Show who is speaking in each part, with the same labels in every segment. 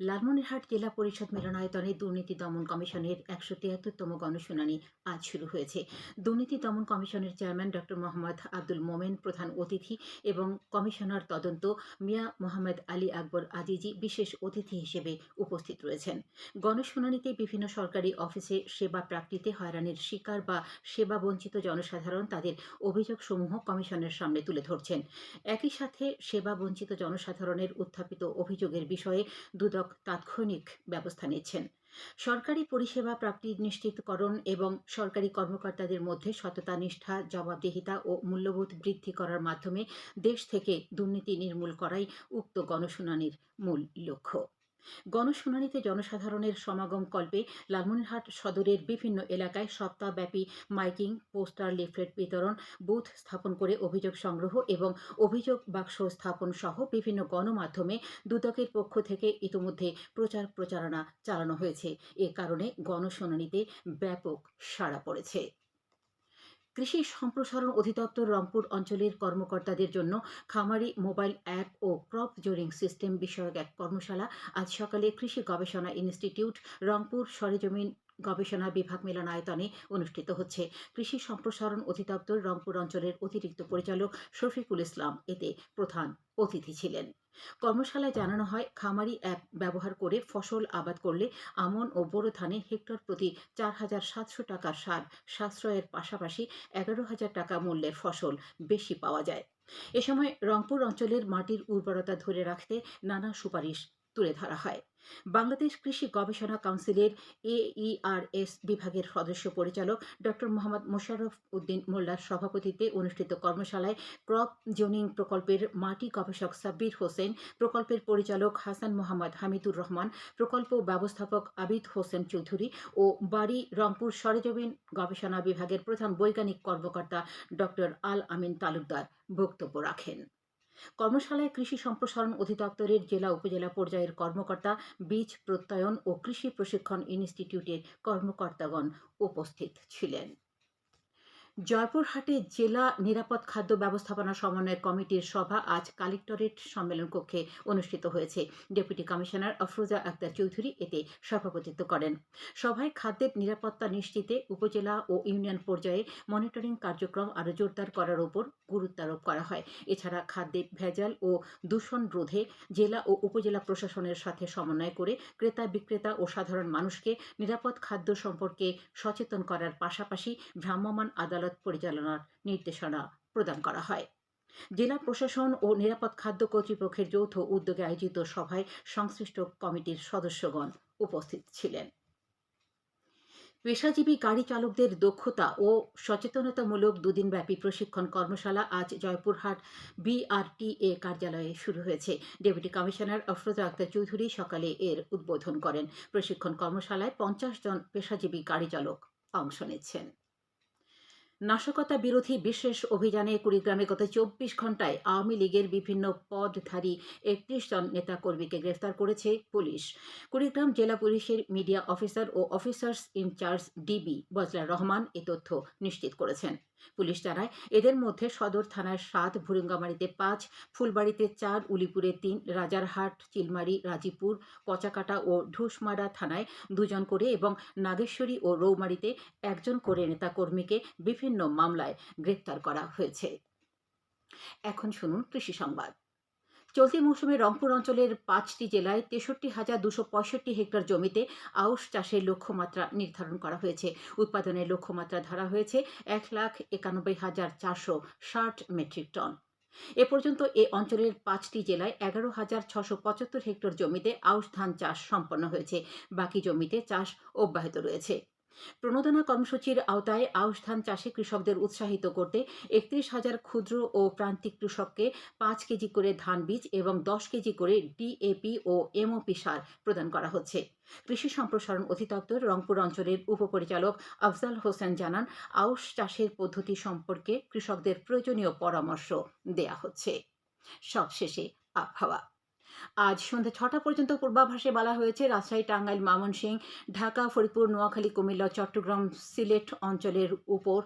Speaker 1: লালমনিরহাট জেলা পরিষদ মিলনায়তনে দুর্নীতি দমন কমিশনের একশো তিয়াত্তরতম গণশুনানি আজ শুরু হয়েছে। দুর্নীতি দমন কমিশনের চেয়ারম্যান ডক্টর মোহাম্মদ আব্দুল মোমেন প্রধান অতিথি এবং কমিশনার তদন্ত মিয়া মোহাম্মদ আলী আকবর আজিজি বিশেষ অতিথি হিসেবে উপস্থিত রয়েছেন। গণশুনানিতে বিভিন্ন সরকারি অফিসে সেবা প্রাপ্তিতে হয়রানির শিকার বা সেবা বঞ্চিত জনসাধারণ তাদের অভিযোগসমূহ কমিশনের সামনে তুলে ধরছেন। একই সাথে সেবা বঞ্চিত জনসাধারণের উত্থাপিত অভিযোগের বিষয়ে দুদক তাৎক্ষণিক ব্যবস্থা নিয়েছেন সরকারি পরিষেবা প্রাপ্তি নিশ্চিতকরণ এবং সরকারি কর্মকর্তাদের মধ্যে সততা, নিষ্ঠা, জবাবদিহিতা ও মূল্যবোধ বৃদ্ধি করার মাধ্যমে দেশ থেকে দুর্নীতি নির্মূল করাই উক্ত গণশুনানির মূল লক্ষ্য। গণশুনানিতে জনসাধারণের সমাগম কল্পে লালমনিরহাট সদরের বিভিন্ন এলাকায় সপ্তাহব্যাপী মাইকিং, পোস্টার, লিফলেট বিতরণ, বুথ স্থাপন করে অভিযোগ সংগ্রহ এবং অভিযোগ বাক্স স্থাপন সহ বিভিন্ন গণমাধ্যমে দুদকের পক্ষ থেকে ইতিমধ্যে প্রচার প্রচারণা চালানো হয়েছে। এ কারণে গণশুনানিতে ব্যাপক সাড়া পড়েছে। কৃষি সম্প্রসারণ অধিদপ্তর রংপুর অঞ্চলের কর্মকর্তাদের জন্য খামারি মোবাইল অ্যাপ ও জোরিং সিস্টেম বিষয়ক এক কর্মশালা আজ সকালে কৃষি গবেষণা ইনস্টিটিউট, রংপুর সরেজমিন গবেষণা বিভাগ মিলনায়তনে অনুষ্ঠিত হচ্ছে। কৃষি সম্প্রসারণ অধিদপ্তর রংপুর অঞ্চলের অতিরিক্ত পরিচালক শফিকুল ইসলাম এতে প্রধান অতিথি ছিলেন। কর্মশালায় জানানো হয়, খামারি অ্যাপ ব্যবহার করে ফসল আবাদ করলে আমন ও বোরো ধানে হেক্টর প্রতি চার হাজার সাতশো টাকার সার সাশ্রয়ের পাশাপাশি এগারো হাজার টাকা মূল্যের ফসল বেশি পাওয়া যায়। এ সময় রংপুর অঞ্চলের মাটির উর্বরতা ধরে রাখতে নানা সুপারিশ। তুলে ধরা হয়। বাংলাদেশ কৃষি গবেষণা কাউন্সিলের এইআরএস বিভাগের সদস্য পরিচালক ডক্টর মোহাম্মদ মোশাররফ উদ্দিন মোল্লার সভাপতিত্বে অনুষ্ঠিত কর্মশালায় ক্রপ জোনিং প্রকল্পের মাটি গবেষক সাব্বির হোসেন, প্রকল্পের পরিচালক হাসান মোহাম্মদ হামিদুর রহমান, প্রকল্প ব্যবস্থাপক আবিদ হোসেন চৌধুরী ও বাড়ি রংপুর সরেজমিন গবেষণা বিভাগের প্রধান বৈজ্ঞানিক কর্মকর্তা ডক্টর আল আমিন তালুকদার বক্তব্য রাখেন। কর্মশালায় কৃষি সম্প্রসারণ অধিদপ্তরের জেলা উপজেলা পর্যায়ের কর্মকর্তা, বীজ প্রত্যয়ন ও কৃষি প্রশিক্ষণ ইনস্টিটিউটের কর্মকর্তাগণ উপস্থিত ছিলেন। জয়পুরহাটে জেলা নিরাপদ খাদ্য ব্যবস্থাপনা সমন্বয় কমিটির সভা আজ কালেক্টরেট সম্মেলন কক্ষে অনুষ্ঠিত হয়েছে। ডেপুটি কমিশনার আফরোজা আক্তার চৌধুরী এতে সভাপতিত্ব করেন। সভায় খাদ্যের নিরাপত্তা নিশ্চিতে উপজেলা ও ইউনিয়ন পর্যায়ে মনিটরিং কার্যক্রম আরও জোরদার করার উপর গুরুত্বারোপ করা হয়। এছাড়া খাদ্যে ভেজাল ও দূষণ রোধে জেলা ও উপজেলা প্রশাসনের সাথে সমন্বয় করে ক্রেতা বিক্রেতা ও সাধারণ মানুষকে নিরাপদ খাদ্য সম্পর্কে সচেতন করার পাশাপাশি ভ্রাম্যমাণ আদালত পরিচালনার নির্দেশনা প্রদান করা হয়। জেলা প্রশাসন ও নিরাপদ খাদ্য কর্তৃপক্ষের যৌথ উদ্যোগে আয়োজিত সভায় সংশ্লিষ্ট কমিটির সদস্যগণ উপস্থিত ছিলেন। পেশাজীবী গাড়ি চালকদের দক্ষতা ও সচেতনতামূলক দুদিনব্যাপী প্রশিক্ষণ কর্মশালা আজ জয়পুরহাট বিআরটিএ কার্যালয়ে শুরু হয়েছে। ডেপুটি কমিশনার আফরোজা আক্তার চৌধুরী সকালে এর উদ্বোধন করেন। প্রশিক্ষণ কর্মশালায় পঞ্চাশ জন পেশাজীবী গাড়ি চালক অংশ নিচ্ছেন। নাশকতা বিরোধী বিশেষ অভিযানে কুড়িগ্রামে গত চব্বিশ ঘন্টায় আওয়ামী লীগের বিভিন্ন পদধারী একত্রিশ জন নেতাকর্মীকে গ্রেফতার করেছে পুলিশ। কুড়িগ্রাম জেলা পুলিশের media officer O officers in charge DB Bazlar Rahman এ তথ্য নিশ্চিত করেছেন। পুলিশ জানায়, এদের মধ্যে সদর থানায় সাত, ভুরুঙ্গামারিতে পাঁচ, ফুলবাড়িতে চার, উলিপুরে তিন, রাজারহাট, চিলমারি রাজীপুর কচাকাটা ও ঢুসমারা থানায় দুজন করে এবং নাগেশ্বরী ও রৌমারিতে একজন করে নেতাকর্মীকে বিভিন্ন মামলায় গ্রেপ্তার করা হয়েছে। এখন শুনুন কৃষি সংবাদ। চলতি মৌসুমে রংপুর অঞ্চলের পাঁচটি জেলায় তেষট্টি হাজার দুশো পঁয়ষট্টি হেক্টর জমিতে আউশ চাষের লক্ষ্যমাত্রা নির্ধারণ করা হয়েছে। উৎপাদনের লক্ষ্যমাত্রা ধরা হয়েছে এক লাখ একানব্বই হাজার চারশো ষাট মেট্রিক টন। এ পর্যন্ত এ অঞ্চলের পাঁচটি জেলায় এগারো হাজার ছশো পঁচাত্তর হেক্টর জমিতে আউশ ধান চাষ সম্পন্ন হয়েছে। বাকি জমিতে চাষ অব্যাহত রয়েছে। প্রণোদনা কর্মসূচির আওতায় আউশ ধান চাষে কৃষকদের উৎসাহিত করতে একত্রিশ হাজার ক্ষুদ্র ও প্রান্তিক কৃষককে পাঁচ কেজি করে ধান বীজ এবং দশ কেজি করে ডিএপি ও এমওপি সার প্রদান করা হচ্ছে। কৃষি সম্প্রসারণ অধিদপ্তর রংপুর অঞ্চলের উপপরিচালক আফজাল হোসেন জানান, আউশ চাষের পদ্ধতি সম্পর্কে কৃষকদের প্রয়োজনীয় পরামর্শ দেয়া হচ্ছে। সবশেষে আবহাওয়া। আজ সন্ধ্যা ছটা পর্যন্ত পূর্বাভাসে বলা হয়েছে, রাজশাহী, টাঙ্গাইল ময়মনসিংহ ঢাকা, ফরিদপুর, নোয়াখালী, কুমিল্লা, চট্টগ্রাম, সিলেট অঞ্চলের উপর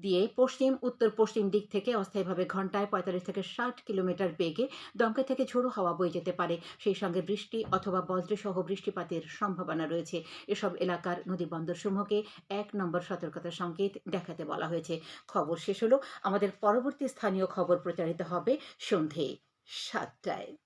Speaker 1: দিয়ে পশ্চিম, উত্তর, পশ্চিম দিক থেকে অস্থায়ীভাবে ঘন্টায় পঁয়তাল্লিশ থেকে ষাট কিলোমিটার বেগে দমকা থেকে ঝোড়ো হাওয়া বয়ে যেতে পারে। সেই সঙ্গে বৃষ্টি অথবা বজ্রসহ বৃষ্টিপাতের সম্ভাবনা রয়েছে। এসব এলাকার নদী বন্দরসমূহকে এক নম্বর সতর্কতা সংকেত দেখাতে বলা হয়েছে। খবর শেষ হলো। আমাদের পরবর্তী স্থানীয় খবর প্রচারিত হবে সন্ধে সাতটায়।